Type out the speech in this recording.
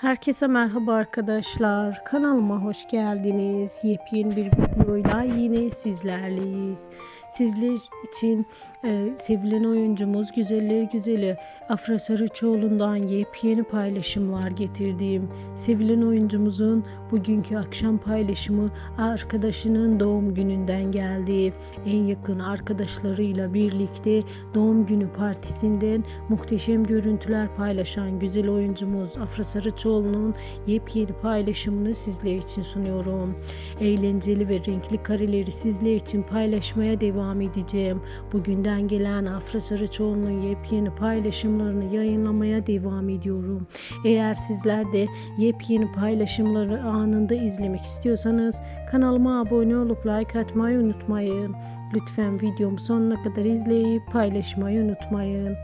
Herkese merhaba arkadaşlar. Kanalıma hoş geldiniz. Yepyeni bir videoyla yine sizlerleyiz. Sizler için e, sevilen oyuncumuz Güzeller Güzeli Afra Sarıçoğlu'ndan yepyeni paylaşımlar getirdiğim sevilen oyuncumuzun bugünkü akşam paylaşımı arkadaşının doğum gününden geldi. En yakın arkadaşlarıyla birlikte doğum günü partisinden muhteşem görüntüler paylaşan güzel oyuncumuz Afra Sarıçoğlu'nun yepyeni paylaşımını sizler için sunuyorum. Eğlenceli ve renkli kareleri sizler için paylaşmaya devam edeceğim. Bugünden gelen Afra Sarıçoğlu'nun yepyeni paylaşımlarını yayınlamaya devam ediyorum. Eğer sizler de yepyeni paylaşımları anında izlemek istiyorsanız kanalıma abone olup like atmayı unutmayın. Lütfen videomu sonuna kadar izleyip paylaşmayı unutmayın.